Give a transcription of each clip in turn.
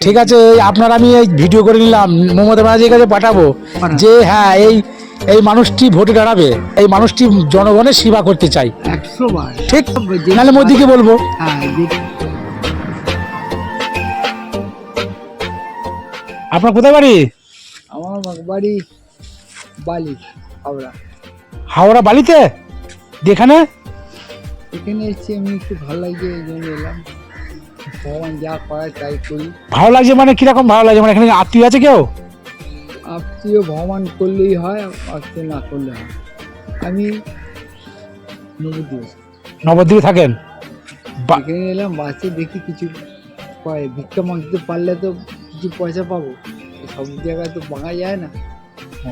ঠিক আছে আপনার আমি এই ভিডিও করে নিলাম মমতা ব্যানার্জির কাছে পাঠাবো যে হ্যাঁ এই এই মানুষটি ভোটে দাঁড়াবে এই মানুষটি জনগণের সেবা করতে চাই। ঠিক? নাহলে মোদিকে বলব। হ্যাঁ আপনার কোথায় বাড়ি? আমার বাড়ি বালি হাওড়া। হাওড়া বালিতে? যেখানে? এখানে এসেছি আমি একটু ভালো লাগছে এলাম। ভগবান যা করায় তাই করি। ভালো লাগছে মানে কীরকম ভালো লাগছে? মানে এখানে আত্মীয় আছে কেউ? আত্মীয় ভগবান করলেই হয় আত্মীয় না করলে হয় আমি নবদ্বীপ। নবদ্বীপে থাকেন? এখানে এলাম বাসে দেখি কিছু পায়। ভিক্ষা মাগতে পারলে তো কিছু পয়সা পাবো। সব জায়গায় তো পাওয়া যায় না।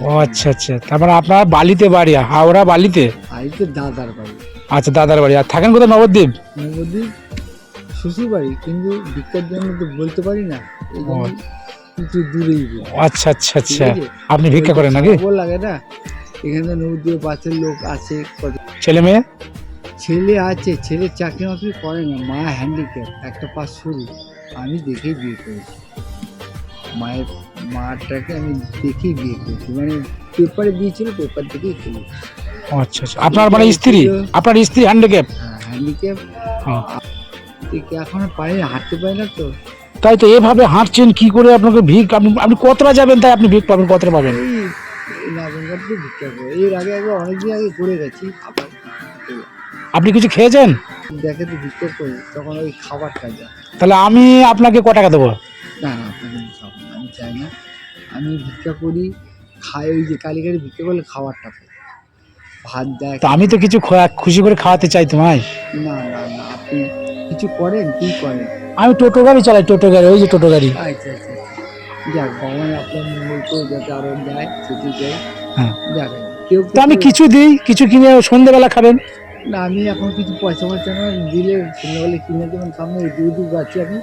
ও আচ্ছা আচ্ছা। তারপরে আপনার বালিতে বাড়ি হাওড়া বালিতে? আমি তো দাদার বাড়ি। আচ্ছা দাদার বাড়ি। আর থাকেন কোথায় নবদ্বীপ? নবদ্বীপ শ্বশুর বাড়ি কিন্তু ভিক্ষার জন্য তো বলতে পারি না এই জন্য দূরেই বলি। আচ্ছা আচ্ছা আচ্ছা। আপনি ভিক্ষা করেন নাকি? খারাপও লাগে না এখানে নবদ্বীপের পাশের লোক আছে কত ছেলে মেয়ে? ছেলে আছে ছেলে চাকরি বাকরি করে না মা হ্যান্ডিক্যাপ একটা পাশ শুরু আমি দেখেই বিয়ে করেছি। মায়ের মাটাকে আমি দেখেই বিয়ে করেছি। মানে পেপারে দিয়েছিল পেপার দেখেই খেলি আচ্ছা আচ্ছা। আপনার মানে স্ত্রী? আপনার স্ত্রী হ্যান্ডিক্যাপ হ্যাঁ হ্যান্ডিক্যাপ এখনও পারি না হাঁটতে পারি না তো? তাই তো এভাবে হাঁটছেন কি করে আপনাকে ভিক আপনি আপনি কতটা যাবেন তাই আপনি ভিক পাবেন কতটা পাবেন? এর আগে আগে অনেকদিন আগে করে গেছি আবার আপনি কিছু খেয়েছেন? দেখে তো ভিক্ষা করি তখন ওই খাবারটা যায় তাহলে আমি আপনাকে ক টাকা দেবো? না না আপনাকে আমি চাই না। আমি ভিক্ষা করি খাই ওই যে কালীঘাটে ভিক্ষা করলে খাবারটা পাই ভাত দেয় তো আমি তো কিছু খুশি করে খাওয়াতে চাই তোমায়। না না না আপনি কিছু করেন? কি করেন? আমি টোটো গাড়ি চালাই টোটো গাড়ি ওই যে টোটো গাড়ি। আচ্ছা আচ্ছা যাক ভগবান আপনার মঙ্গল করে যাতে আরও দেয় সেটি দেয়। হ্যাঁ। যাক কেউ তো আমি কিছু দিই কিছু কিনে সন্ধ্যেবেলা খাবেন। না আমি এখন কিছু পয়সা পয়সা না দিলে সন্ধ্যাবেলা কিনে দেবেন সামনে ওদিক আছি আমি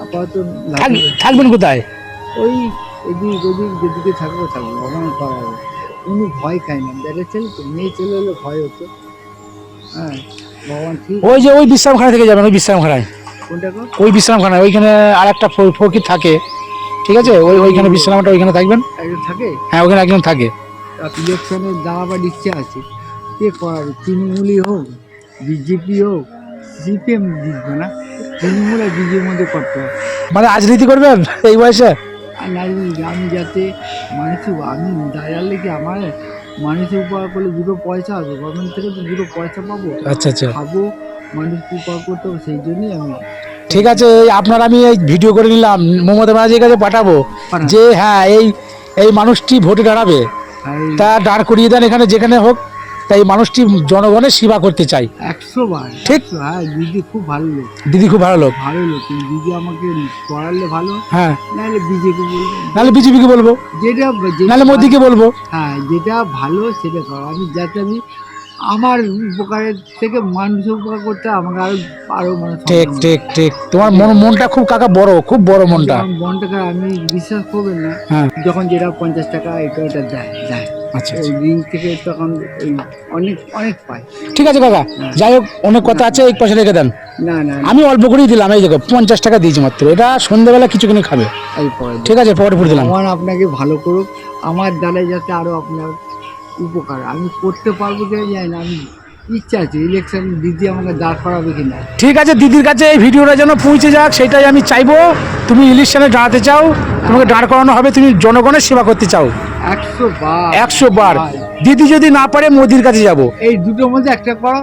আপাতত থাক- থাকবেন কোথায়? ওই এদিক ওদিক যেদিকে থাকব থাকব ভগবান করা হবে কোনো ভয় খাই না। বেড়ে ছেলে তো মেয়ে ছেলে হলে ভয় হতো। হ্যাঁ। ওই যে ওই বিশ্রামখানা থেকে যাবেন ওই বিশ্রামখানায়। ওই বিশ্রামখানায় ওইখানে আর একটা ফকির থাকে। ঠিক আছে? ওই ওইখানে বিশ্রামটা ওইখানে থাকবেন। একজন থাকে? হ্যাঁ ওখানে একজন থাকে। ইলেকশনে দাঁড়াবার ইচ্ছে আছে। কে করাবে তৃণমূলই হোক বিজেপি হোক সিপিএম জিতবে না। তৃণমূল আর বিজেপির মধ্যে করতে হবে মানে রাজনীতি করবেন এই বয়সে? আমি যাতে মানুষের আমি দাঁড়ালে কি আমার মানুষের উপকার করলে দুটো পয়সা আসবে গভর্নমেন্ট থেকে তো দুটো পয়সা পাবো। আচ্ছা আচ্ছা। খাব মানুষকে উপকার করতে হবে সেই জন্যই আমি। ঠিক আছে এই আপনার আমি এই ভিডিও করে নিলাম। মমতা ব্যানার্জির কাছে পাঠাবো যে হ্যাঁ এই এই মানুষটি ভোটে দাঁড়াবে। তা দাঁড় করিয়ে দেন এখানে যেখানে হোক। তাই এই মানুষটি জনগণের সেবা করতে চাই একশো বার ঠিক। হ্যাঁ দিদি খুব ভালো লোক। দিদি খুব ভালো লোক। ভালো লোক। দিদি আমাকে পড়ালে ভালো হ্যাঁ। নাহলে বিজেপি বলব। নাহলে বিজেপিকে বলব। যেটা নাহলে মোদিকে বলব। হ্যাঁ যেটা ভালো সেটা করো। আমি যাতে আমি আমার উপকারের থেকে মানুষের উপকার করতে আমাকে আরও আরও মানে ঠিক ঠিক ঠিক। তোমার মন মনটা খুব কাকা বড় খুব বড় মনটা। বনটাকে আমি বিশ্বাস করবেন না। হ্যাঁ। যখন যেটা পঞ্চাশ টাকা এটা দেয় দেয়। আচ্ছা ওই আচ্ছা। থেকে তখন অনেক অনেক পাই ঠিক আছে কাকা যাই হোক অনেক কথা আছে এই পয়সা রেখে দেন। না না আমি অল্প করেই দিলাম এই দেখো পঞ্চাশ টাকা দিয়েছি মাত্র। এটা সন্ধ্যাবেলা কিছু কিনে খাবে ঠিক আছে পকেটে পুরে দিলাম। ভগবান আপনাকে ভালো করুক। আমার দ্বারাই যাতে আরও আপনার উপকার আমি করতে পারব কি জানি না আমি ইচ্ছা আছে ইলেকশন দিদি আমাকে দাঁড় করাবে কিনা? ঠিক আছে দিদির কাছে এই ভিডিওটা যেন পৌঁছে যাক সেটাই আমি চাইব। তুমি ইলেকশনে দাঁড়াতে চাও তোমাকে দাঁড় করানো হবে তুমি জনগণের সেবা করতে চাও। একশো বার। একশো বার। দিদি যদি না পারে মোদির কাছে যাব। এই দুটোর মধ্যে একটা করো।